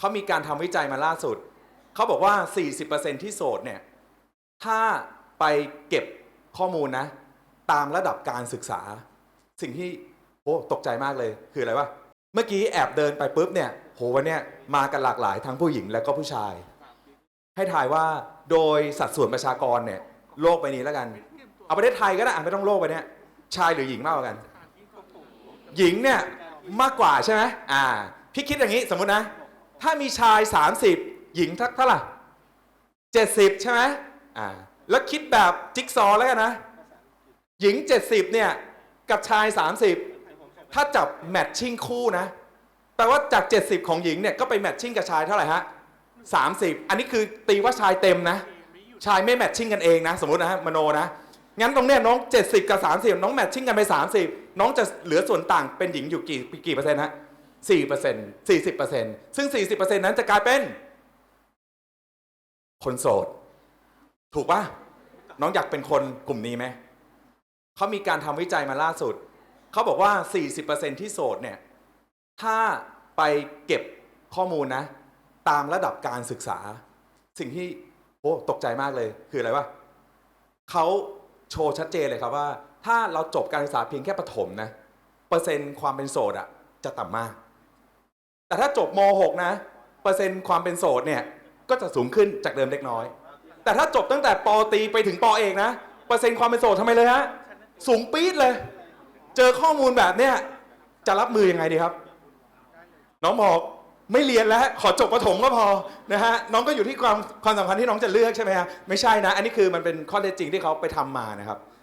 เขามีการทำวิจัยมาล่าสุด เขาบอกว่า 40%ที่โสดเนี่ย ถ้าไปเก็บข้อมูลนะ ตามระดับการศึกษา สิ่งที่ โอ้ตกใจมากเลยคืออะไรวะ เมื่อกี้แอบเดินไปปุ๊บเนี่ย โหวันเนี้ยมากันหลากหลายทั้งผู้หญิงและก็ผู้ชาย ให้ทายว่าโดยสัดส่วนประชากรเนี่ย โลกใบนี้แล้วกัน เอาประเทศไทยก็ได้อะไม่ต้องโลกไปเนี่ยชายหรือหญิงมากกว่ากัน หญิงเนี่ยมากกว่าใช่ไหมอ่า พี่คิดอย่างนี้สมมตินะ ถ้ามีชาย 30 หญิงเท่าไหร่70ใช่ไหมอ่าแล้วคิดแบบจิ๊กซอแล้วกันนะ หญิง 70เนี่ยกับชาย 30 ถ้าจับแมทชิ่งคู่นะ แปลว่าจาก 70 ของหญิงเนี่ยก็ไปแมทชิ่งกับชายเท่าไหร่ฮะ30 อันนี้คือตีว่าชายเต็มนะ ชายไม่แมทชิ่งกันเองนะ สมมตินะฮะมโนนะ งั้นตรงเนี้ยน้อง 70 กับ 30 น้องแมทชิ่งกันไป 30 น้องจะเหลือส่วนต่างเป็นหญิงอยู่กี่กี่เปอร์เซ็นต์ฮะ 4เปอร์เซ็นต์40เปอร์เซ็นต์ซึ่ง 40เปอร์เซ็นต์นั้นจะกลายเป็น คนโสด ถูกปะน้องอยากเป็นคนกลุ่มนี้ไหม เขามีการทำวิจัยมาล่าสุด เขาบอกว่า 40%ที่โสดเนี่ย ถ้าไปเก็บข้อมูลนะ ตามระดับการศึกษา สิ่งที่โอ้ตกใจมากเลย คืออะไรวะเขาโชว์ชัดเจนเลยครับว่า ถ้าเราจบการศึกษาเพียงแค่ประถมนะ เปอร์เซ็นต์ความเป็นโสดอะจะต่ำมาก แต่ถ้าจบม .6 นะ เปอร์เซ็นต์ความเป็นโสดเนี่ย ก็จะสูงขึ้นจากเดิมเล็กน้อย แต่ถ้าจบตั้งแต่ปตีไปถึงปเอกนะ เปอร์เซ็นต์ความเป็นโสดทำไมเลยฮะ สูงปี๊ดเลย เจอข้อมูลแบบเนี้ยจะรับมือยังไงดีครับ น้องบอกไม่เรียนแล้ว ขอจบประถมก็พอนะฮะน้องก็อยู่ที่ความความสำคัญที่น้องจะเลือกใช่ไหมฮะไม่ใช่นะ อันนี้คือมันเป็นข้อเท็จจริงที่เขาไปทำมานะครับ